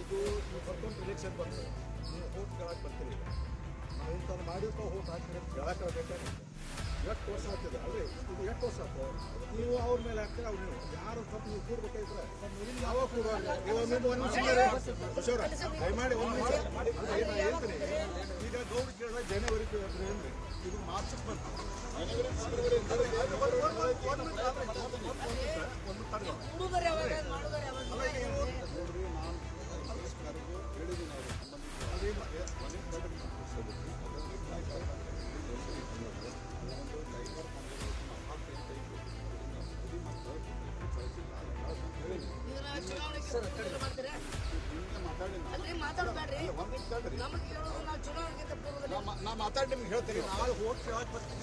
ಇದು ನೀವು ಬರ್ಕೊಂಡು ಇಲೆಕ್ಷನ್ ಬಂತು ನೀವು ಹೋಟ್ ಕೇಳಕ್ಕೆ ಬರ್ತೀರಿ ನಾವು ಇಂಥದ್ದು ಮಾಡಿರ್ಕೋ ಹೋಟ್ ಹಾಕಿದ್ರೆ ಕೇಳಕ್ಕೆ ಬೇಕಾಗುತ್ತೆ ಎಷ್ಟು ವರ್ಷ ಆಗ್ತದೆ ಅಲ್ರಿ ಇದು ಎಷ್ಟು ವರ್ಷ ಆಯ್ತು ನೀವು ಅವ್ರ ಮೇಲೆ ಹಾಕ್ತೀರ ಅವ್ರು ನೀವು ಯಾರು ಸ್ವಲ್ಪ ನೀವು ಕೂಡ್ಬೇಕಾಗಿದ್ರೆ ಯಾವಾಗ. ಕಿಶೋರ ದಯಮಾಡಿ ಒಂದು ಹೇಳ್ತೀನಿ ಈಗ ಗೌಡ್ ಕೇಳಿದ್ರೆ ಜನವರಿ ಅಂದ್ರೆ ಇದು ಮಾರ್ಚ್ ಬಂತು ನಾ ಮಾತಾಡಿ ನಿಮ್ಗೆ ಹೇಳ್ತೀನಿ ನಾಳೆ ಹೋಗಿ ಕೇಳಕ್ ಬರ್ತೀನಿ